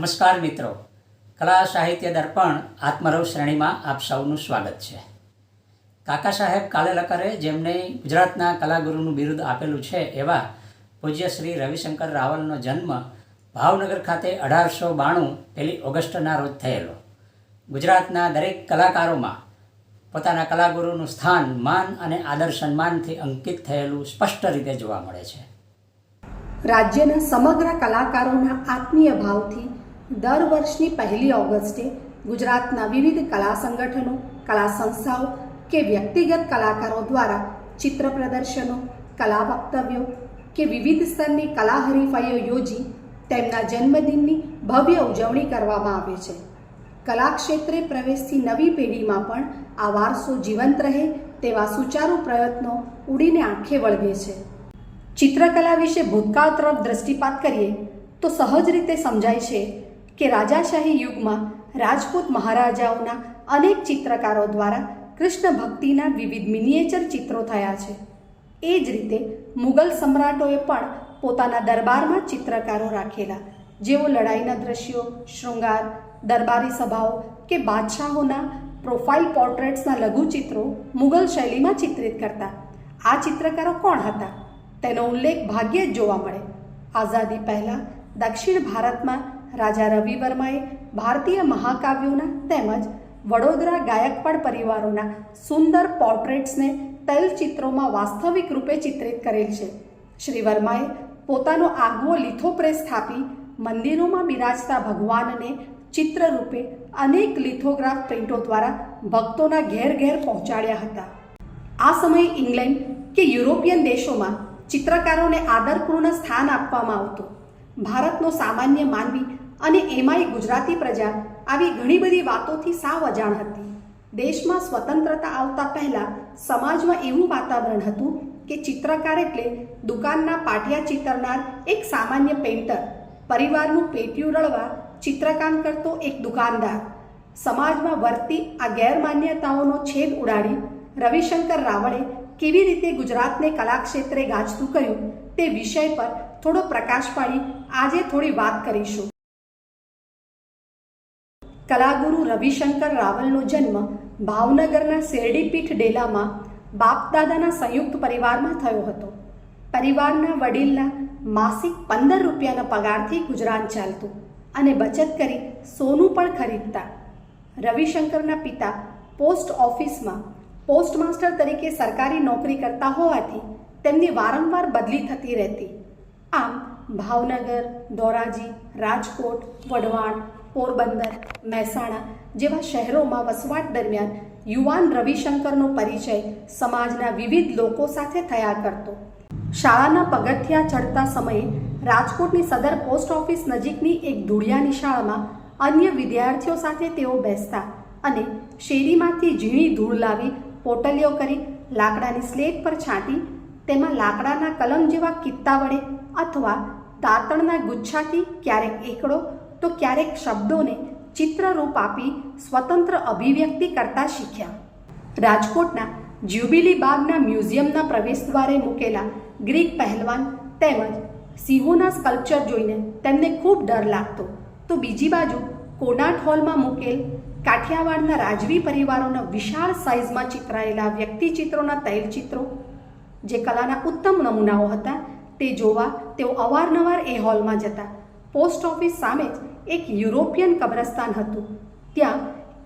નમસ્કાર મિત્રો. કલા સાહિત્ય દર્પણ આત્મરવ શ્રેણીમાં આપ સૌનું સ્વાગત છે. કાકા સાહેબ કાલેલકરે જેમને ગુજરાતના કલાગુરુનું બિરુદ આપેલું છે એવા પૂજ્ય શ્રી રવિશંકર રાવલનો જન્મ ભાવનગર ખાતે અઢારસો બાણું પહેલી ઓગસ્ટના રોજ થયેલો. ગુજરાતના દરેક કલાકારોમાં પોતાના કલાગુરુનું સ્થાન, માન અને આદર સન્માનથી અંકિત થયેલું સ્પષ્ટ રીતે જોવા મળે છે. રાજ્યના સમગ્ર કલાકારોના આત્મીય ભાવથી દર વર્ષની પહેલી ઓગસ્ટે ગુજરાતના વિવિધ કલા સંગઠનો, કલા સંસ્થાઓ કે વ્યક્તિગત કલાકારો દ્વારા ચિત્ર પ્રદર્શનો, કલા વક્તવ્યો કે વિવિધ સ્તરની કલા હરીફાઈઓ યોજી તેમના જન્મદિનની ભવ્ય ઉજવણી કરવામાં આવે છે. કલા ક્ષેત્રે પ્રવેશથી નવી પેઢીમાં પણ આ વારસો જીવંત રહે તેવા સુચારુ પ્રયત્નો ઉડીને આંખે વળગે છે. ચિત્રકલા વિશે ભૂતકાળ તરફ દ્રષ્ટિપાત કરીએ તો સહજ રીતે સમજાય છે કે રાજાશાહી યુગમાં રાજપૂત મહારાજાઓના અનેક ચિત્રકારો દ્વારા કૃષ્ણ ભક્તિના વિવિધ મિનિએચર ચિત્રો થયા છે. એ જ રીતે મુગલ સમ્રાટોએ પણ પોતાના દરબારમાં ચિત્રકારો રાખેલા, જેઓ લડાઈના દ્રશ્યો, શૃંગાર, દરબારી સભાઓ કે બાદશાહોના પ્રોફાઇલ પોર્ટ્રેટ્સના લઘુચિત્રો મુગલ શૈલીમાં ચિત્રિત કરતા. આ ચિત્રકારો કોણ હતા? તેનો ઉલ્લેખ ભાગ્યે જ જોવા મળે. આઝાદી પહેલાં દક્ષિણ ભારતમાં રાજા રવિ વર્માએ ભારતીય મહાકાવ્યોના તેમજ વડોદરા ગાયકવાડ પરિવારોના સુંદર પોર્ટ્રેટ્સને તૈલચિત્રોમાં વાસ્તવિક રૂપે ચિત્રિત કરેલ છે. શ્રી વર્માએ પોતાનો આગવો લિથોપ્રેસ સ્થાપી, મંદિરોમાં બિરાજતા ભગવાનને ચિત્ર રૂપે અનેક લિથોગ્રાફ પ્રિન્ટો દ્વારા ભક્તોના ઘેર ઘેર પહોંચાડ્યા હતા. આ સમયે ઇંગ્લેન્ડ કે યુરોપિયન દેશોમાં ચિત્રકારોને આદરપૂર્ણ સ્થાન આપવામાં આવતું. ભારતનો સામાન્ય માનવી અને એમાંય ગુજરાતી પ્રજા આવી ઘણી બધી વાતોથી સાવ અજાણ હતી. દેશમાં સ્વતંત્રતા આવતા પહેલાં સમાજમાં એવું વાતાવરણ હતું કે ચિત્રકાર એટલે દુકાનના પાટિયા ચિતરનાર એક સામાન્ય પેઇન્ટર. પરિવારનું પેટિયું રળવા ચિત્રકામ કરતો એક દુકાનદાર. સમાજમાં વર્તી આ ગેરમાન્યતાઓનો છેદ ઉડાડી રવિશંકર રાવળે કેવી રીતે ગુજરાતને કલાક્ષેત્રે ગાજતું કર્યું તે વિષય પર થોડો પ્રકાશ પાડી આજે થોડી વાત કરીશું. કલાગુરુ રવિશંકર રાવલનો જન્મ ભાવનગરના શેરડીપીઠ ડેલામાં બાપદાદાના સંયુક્ત પરિવારમાં થયો હતો. પરિવારના વડીલના માસિક પંદર રૂપિયાના પગારથી ગુજરાન ચાલતું અને બચત કરી સોનું પણ ખરીદતા. રવિશંકરના પિતા પોસ્ટ ઓફિસમાં પોસ્ટમાસ્ટર તરીકે સરકારી નોકરી કરતા હોવાથી તેમની વારંવાર બદલી થતી રહેતી. આમ ભાવનગર, ધોરાજી, રાજકોટ, વઢવાણ પોરબંદર, મહેસાણા જેવા શહેરોમાં વસવાટ દરમિયાન યુવાન રવિશંકરનો પરિચય સમાજના વિવિધ લોકો સાથે થયા કરતો. શાળાના પગથિયા ચડતા સમયે રાજકોટની સદર પોસ્ટ ઓફિસ નજીકની એક ધૂળિયાની શાળામાં અન્ય વિદ્યાર્થીઓ સાથે તેઓ બેસતા અને શેરીમાંથી ઝીણી ધૂળ લાવી પોટલીઓ કરી લાકડાની સ્લેટ પર છાંટી, તેમાં લાકડાના કલમ જેવા કિત્તા વડે અથવા દાંતણના ગુચ્છાથી ક્યારેક એકડો તો ક્યારેક શબ્દોને ચિત્રરૂપ આપી સ્વતંત્ર અભિવ્યક્તિ કરતા શીખ્યા. રાજકોટના જ્યુબિલી બાગના મ્યુઝિયમના પ્રવેશદ્વારે મૂકેલા ગ્રીક પહેલવાન તેમજ સિંહોના સ્કલ્પચર જોઈને તેમને ખૂબ ડર લાગતો. તો બીજી બાજુ કોનાટ હોલમાં મૂકેલ કાઠિયાવાડના રાજવી પરિવારોના વિશાળ સાઇઝમાં ચિતરાયેલા વ્યક્તિચિત્રોના તૈલચિત્રો જે કલાના ઉત્તમ નમૂનાઓ હતા, તે જોવા તેઓ અવારનવાર એ હોલમાં જતા. પોસ્ટ ઓફિસ સામે જ એક યુરોપિયન કબ્રસ્તાન હતું. ત્યાં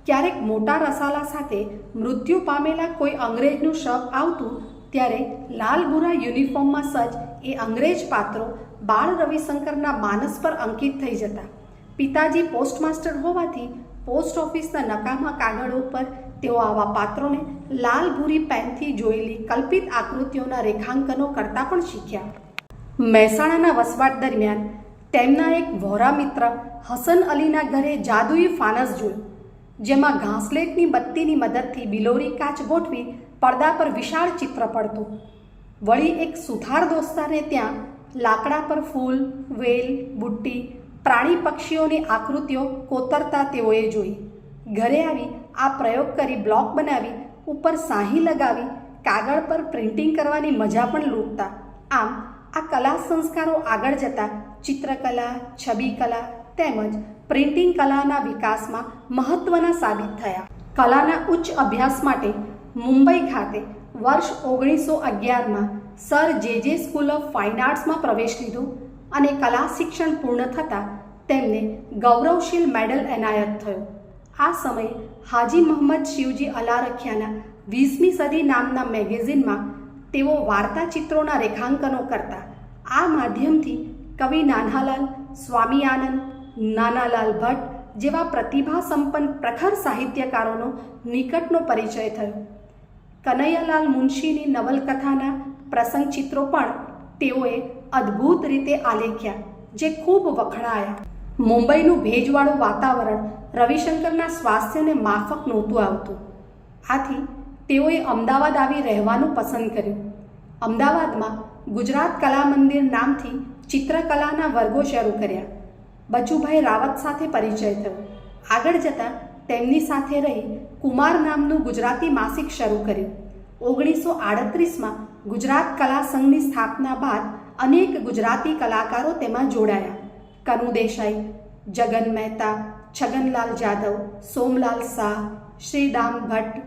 ક્યારેક મોટા રસાલા સાથે મૃત્યુ પામેલા કોઈ અંગ્રેજનું શબ આવતું, ત્યારે લાલ ભૂરા યુનિફોર્મમાં સજ્જ એ અંગ્રેજ પાત્રો બાળ રવિશંકરના માનસ પર અંકિત થઈ જતા. પિતાજી પોસ્ટમાસ્ટર હોવાથી પોસ્ટ ઓફિસના નકામા કાગળો પર તેઓ આવા પાત્રોને લાલ ભૂરી પેનથી જોયેલી કલ્પિત આકૃતિઓના રેખાંકનો કરતા પણ શીખ્યા. મહેસાણાના વસવાટ દરમિયાન તેમના એક વહોરા મિત્ર હસન અલીના ઘરે જાદુઈ ફાનસ જોયું, જેમાં ઘાસલેટની બત્તીની મદદથી બિલોરી કાચ ગોઠવી પડદા પર વિશાળ ચિત્ર પડતું. વળી એક સુથાર દોસ્તારને ત્યાં લાકડા પર ફૂલ, વેલ, બુટ્ટી, પ્રાણી પક્ષીઓની આકૃતિઓ કોતરતા તેઓએ જોઈ. ઘરે આવી આ પ્રયોગ કરી બ્લોક બનાવી, ઉપર સાહી લગાવી, કાગળ પર પ્રિન્ટિંગ કરવાની મજા પણ લૂંટતા. આમ આ કલા સંસ્કારો આગળ જતા ચિત્રકલા છબી કલા તેમજ પ્રિન્ટિંગ કલાના વિકાસમાં મહત્વના સાબિત થયા. કલાના ઉચ્ચ અભ્યાસ માટે મુંબઈ ખાતે વર્ષ ઓગણીસો અગિયારમાં સર જે જે સ્કૂલ ઓફ ફાઇન આર્ટ્સમાં પ્રવેશ લીધો અને કલા શિક્ષણ પૂર્ણ થતાં તેમને ગૌરવશીલ મેડલ એનાયત થયો. આ સમયે હાજી મોહમ્મદ શિવજી અલારખિયાના વીસમી સદી નામના મેગેઝિનમાં તેઓ વાર્તા ચિત્રોના રેખાંકનો કરતા આ માધ્યમથી કવિ નાનાલાલ સ્વામી આનંદ, નાનાલાલ ભટ્ટ જેવા પ્રતિભા સંપન્ન પ્રખર સાહિત્યકારોનો નિકટનો પરિચય થયો. કનૈયાલાલ મુનશીની નવલકથાના પ્રસંગ ચિત્રો પણ તેઓએ અદ્ભુત રીતે આલેખ્યા, જે ખૂબ વખણાયા. મુંબઈનું ભેજવાળું વાતાવરણ રવિશંકરના સ્વાસ્થ્યને માફક નહોતું આવતું. આથી તેઓએ અમદાવાદ આવી રહેવાનું પસંદ કર્યું. અમદાવાદમાં ગુજરાત કલા મંદિર નામથી ચિત્રકલાના વર્ગો શરૂ કર્યા. બચુભાઈ રાવત સાથે પરિચય થયો. આગળ જતાં તેમની સાથે રહી કુમાર નામનું ગુજરાતી માસિક શરૂ કર્યું. ઓગણીસો આડત્રીસમાં ગુજરાત કલા સંઘની સ્થાપના બાદ અનેક ગુજરાતી કલાકારો તેમાં જોડાયા. કનુ દેસાઈ, જગન મહેતા, છગનલાલ જાદવ, સોમલાલ શાહ, શ્રીદામ ભટ્ટ,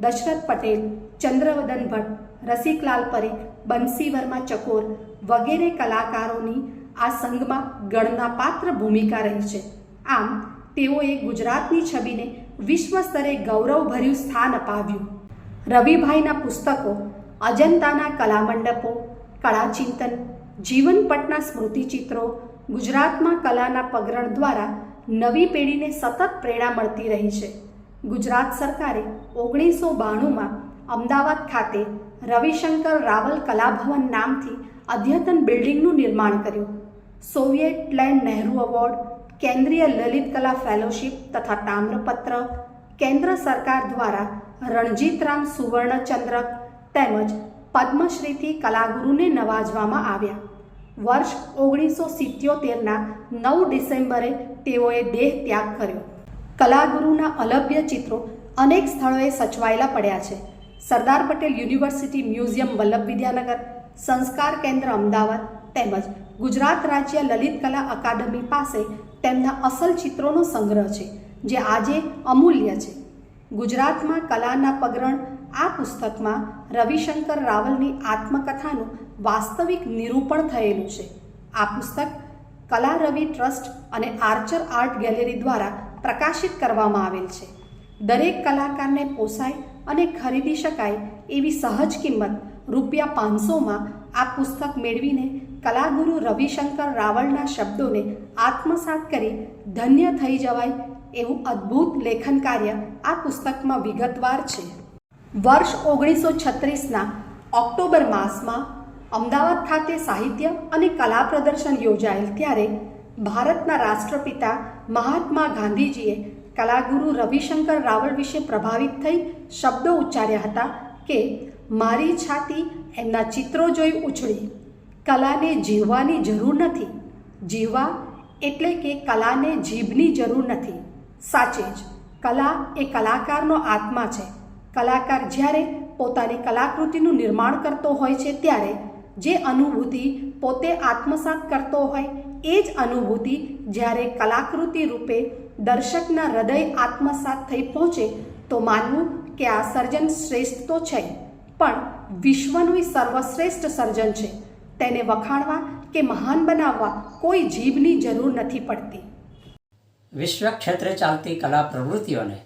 દશરથ પટેલ, ચંદ્રવદન ભટ્ટ રસિકલાલ પરીખ, બંસી વર્મા ચકોર વગેરે કલાકારોની આ સંઘમાં ગણનાપાત્ર ભૂમિકા રહી છે. આમ, તેઓએ ગુજરાતની છબીને વિશ્વ સ્તરે ગૌરવભર્યું સ્થાન અપાવ્યું. રવિભાઈના પુસ્તકો, અજંતાના કલામંડપો, કળાચિંતન જીવનપટના સ્મૃતિચિત્રો, ગુજરાતમાં કલાના પગરણ દ્વારા નવી પેઢીને સતત પ્રેરણા મળતી રહી છે. ગુજરાત સરકારે ઓગણીસો બાણુંમાં અમદાવાદ ખાતે રવિશંકર રાવલ કલાભવન નામથી અદ્યતન બિલ્ડિંગનું નિર્માણ કર્યું. સોવિયેટ લેન્ડ નહેરુ એવોર્ડ, કેન્દ્રીય લલિત કલા ફેલોશિપ તથા તામ્રપત્ર, કેન્દ્ર સરકાર દ્વારા રણજીતરામ સુવર્ણચંદ્રક તેમજ પદ્મશ્રીથી કલાગુરુને નવાજવામાં આવ્યા. વર્ષ ઓગણીસો સિત્યોતેરના નવ ડિસેમ્બરે તેઓએ દેહ ત્યાગ કર્યો. કલાગુરુના અલભ્ય ચિત્રો અનેક સ્થળોએ સચવાયેલા પડ્યા છે. સરદાર પટેલ યુનિવર્સિટી મ્યુઝિયમ, વલ્લભ વિદ્યાનગર, સંસ્કાર કેન્દ્ર અમદાવાદ તેમજ ગુજરાત રાજ્ય લલિત કલા અકાદમી પાસે તેમના અસલ ચિત્રોનો સંગ્રહ છે, જે આજે અમૂલ્ય છે. ગુજરાતમાં કલાના પગરણ આ પુસ્તકમાં રવિશંકર રાવલની આત્મકથાનું વાસ્તવિક નિરૂપણ થયેલું છે. આ પુસ્તક કલા રવિ ટ્રસ્ટ અને આર્ચર આર્ટ ગેલેરી દ્વારા પ્રકાશિત કરવામાં આવેલ છે. દરેક કલાકારને પોસાય અને ખરીદી શકાય એવી સહજ કિંમત રૂપિયા પાંચસોમાં આ પુસ્તક મેળવીને કલાગુરુ રવિશંકર રાવળના શબ્દોને આત્મસાત કરી ધન્ય થઈ જવાય એવું અદ્ભુત લેખન કાર્ય આ પુસ્તકમાં વિગતવાર છે. વર્ષ ઓગણીસો છત્રીસના ઓક્ટોબર માસમાં અમદાવાદ ખાતે સાહિત્ય અને કલા પ્રદર્શન યોજાયેલ ત્યારે ભારતના રાષ્ટ્રપિતા મહાત્મા ગાંધીજીએ કલાગુરુ રવિશંકર રાવળ વિશે પ્રભાવિત થઈ શબ્દો ઉચ્ચાર્યા હતા કે, મારી છાતી એમના ચિત્રો જોઈ ઉછળી. કલાને જીવવાની જરૂર નથી. જીવવા એટલે કે કલાને જીભની જરૂર નથી. સાચે જ, કલા એ કલાકારનો આત્મા છે. કલાકાર જ્યારે પોતાની કલાકૃતિનું નિર્માણ કરતો હોય છે ત્યારે જે અનુભૂતિ પોતે આત્મસાત કરતો હોય, એ જ અનુભૂતિ જ્યારે કલાકૃતિ રૂપે દર્શકના હૃદય આત્મસાત થઈ પહોંચે તો માનવું કે આ સર્જન શ્રેષ્ઠ તો છે પણ વિશ્વનું સર્વશ્રેષ્ઠ સર્જન છે. તેને વખાણવા કે મહાન બનાવવા કોઈ જીભની જરૂર નથી પડતી. વિશ્વ ક્ષેત્રે ચાલતી કલા પ્રવૃત્તિઓને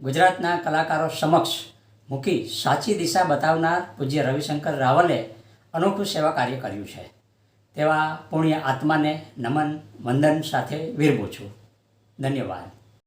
ગુજરાતના કલાકારો સમક્ષ મૂકી સાચી દિશા બતાવનાર પૂજ્ય રવિશંકર રાવલે અનોખું સેવા કાર્ય કર્યું છે. તેવા પુણ્ય આત્માને નમન, વંદન સાથે વિરમું છું. 那你玩。